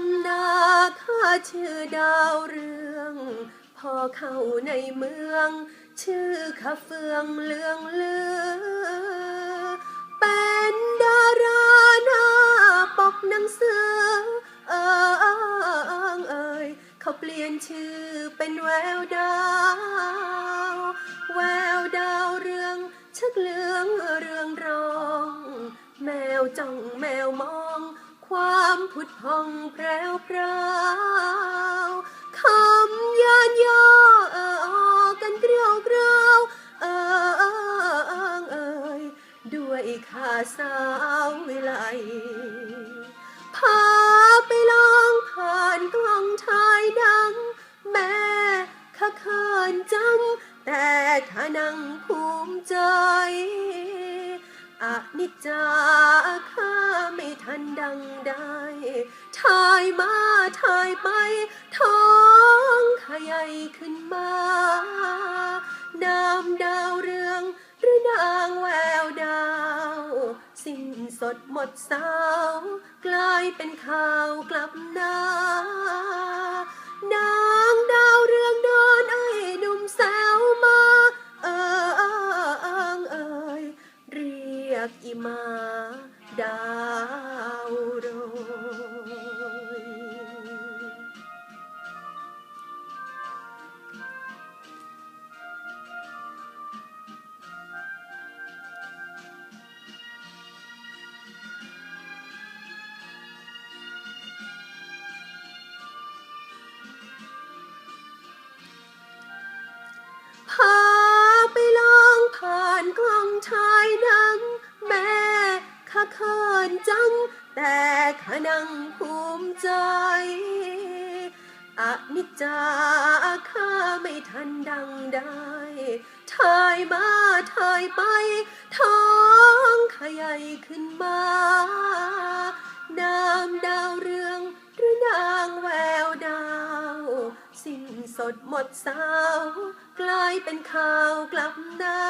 ำนาข้าชื่อดาวเรือง พอเข้าในเมือง ชื่อข้าเฟืองเลืองเลือ เป็นดาราหน้าปกหนังสือ เออเอยเขาเปลี่ยนชื่อเป็นแววดาว แววดาวเรืองชักเลืองเรืองรอง แมวจ้องแมวมอง ความผุดพองแพรวพราวคำยานย่อเออกันเกลียวกราวเออเออเอยด้วยข้าสาววิไลพาไปลองผ่านกล้องชายดัง แม่ข้าเขินจัง แต่ข้านั่งภูมิใจอนิจจาันดังได้ถ่ายมาถ่ายไปท้องขยายขึ้นมา นามดาวเรืองหรือนางแววดาว สิ้นสดหมดสาว กลายเป็นข่าวกลับหน้านางดาวเรืองโดนไอ้หนุ่มแซวมา เออเออเออเอยเรียกอีมา ดาวโร นจัง แต่ขนังภูมิใจอนิจจาข้าไม่ทันดังได้ถ่ายมาถ่ายไป ท้องขยายขึ้นมา นามดาวเรืองหรือนางแววดาว สิ้นสดหมดสาว กลายเป็นข่าวกลับหน้า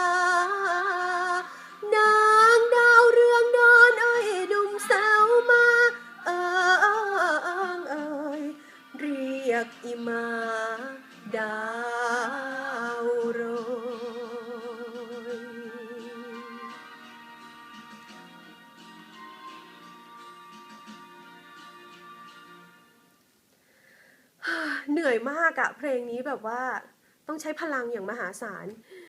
รียกอิมาดาวโรยเหนื่อยมากอะเพลงนี้แบบว่าต้องใช้พลังอย่างมหาศาล